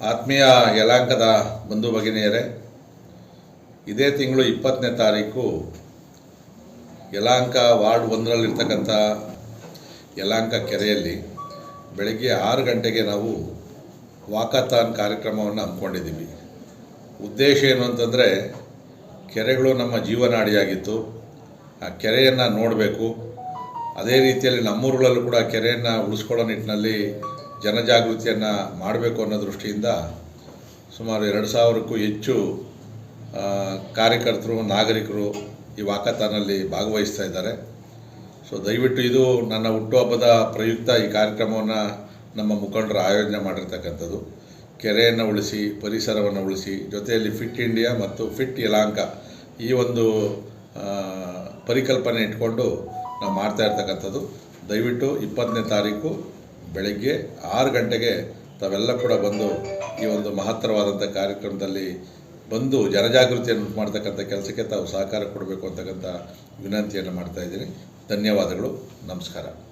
ಆತ್ಮೀಯ ಯಲಾಂಕದ ಬಂಧು ಭಗಿನಿಯರೇ, ಇದೇ ತಿಂಗಳು ಇಪ್ಪತ್ತನೇ ತಾರೀಕು, ಯಲಾಂಕ ವಾರ್ಡ್ ಒಂದರಲ್ಲಿರ್ತಕ್ಕಂಥ ಯಲಾಂಕ ಕೆರೆಯಲ್ಲಿ ಬೆಳಗ್ಗೆ ಆರು ಗಂಟೆಗೆ ನಾವು ವಾಕಥಾನ್ ಕಾರ್ಯಕ್ರಮವನ್ನು ಹಮ್ಮಿಕೊಂಡಿದ್ದೀವಿ. ಉದ್ದೇಶ ಏನು ಅಂತಂದರೆ, ಕೆರೆಗಳು ನಮ್ಮ ಜೀವನಾಡಿಯಾಗಿತ್ತು. ಆ ಕೆರೆಯನ್ನು ನೋಡಬೇಕು. ಅದೇ ರೀತಿಯಲ್ಲಿ ನಮ್ಮೂರುಗಳಲ್ಲೂ ಕೂಡ ಕೆರೆಯನ್ನು ಉಳಿಸ್ಕೊಳ್ಳೋ ನಿಟ್ಟಿನಲ್ಲಿ ಜನಜಾಗೃತಿಯನ್ನು ಮಾಡಬೇಕು ಅನ್ನೋ ದೃಷ್ಟಿಯಿಂದ ಸುಮಾರು ಎರಡು ಸಾವಿರಕ್ಕೂ ಹೆಚ್ಚು ಕಾರ್ಯಕರ್ತರು, ನಾಗರಿಕರು ಈ ವಾಕತಾನಲ್ಲಿ ಭಾಗವಹಿಸ್ತಾ ಇದ್ದಾರೆ. ಸೊ, ದಯವಿಟ್ಟು ಇದು ನನ್ನ ಹುಟ್ಟುಹಬ್ಬದ ಪ್ರಯುಕ್ತ ಈ ಕಾರ್ಯಕ್ರಮವನ್ನು ನಮ್ಮ ಮುಖಂಡರು ಆಯೋಜನೆ ಮಾಡಿರ್ತಕ್ಕಂಥದ್ದು. ಕೆರೆಯನ್ನು ಉಳಿಸಿ, ಪರಿಸರವನ್ನು ಉಳಿಸಿ, ಜೊತೆಯಲ್ಲಿ ಫಿಟ್ ಇಂಡಿಯಾ ಮತ್ತು ಫಿಟ್ ಯಲಾಂಕ ಈ ಒಂದು ಪರಿಕಲ್ಪನೆ ಇಟ್ಕೊಂಡು ನಾವು ಮಾಡ್ತಾ ಇರ್ತಕ್ಕಂಥದ್ದು. ದಯವಿಟ್ಟು ಇಪ್ಪತ್ತನೇ ತಾರೀಕು ಬೆಳಗ್ಗೆ ಆರು ಗಂಟೆಗೆ ತಾವೆಲ್ಲ ಕೂಡ ಬಂದು ಈ ಒಂದು ಮಹತ್ತರವಾದಂಥ ಕಾರ್ಯಕ್ರಮದಲ್ಲಿ ಬಂದು ಜನಜಾಗೃತಿಯನ್ನು ಮಾಡ್ತಕ್ಕಂಥ ಕೆಲಸಕ್ಕೆ ತಾವು ಸಹಕಾರ ಕೊಡಬೇಕು ಅಂತಕ್ಕಂಥ ವಿನಂತಿಯನ್ನು ಮಾಡ್ತಾ ಇದ್ದೀನಿ. ಧನ್ಯವಾದಗಳು. ನಮಸ್ಕಾರ.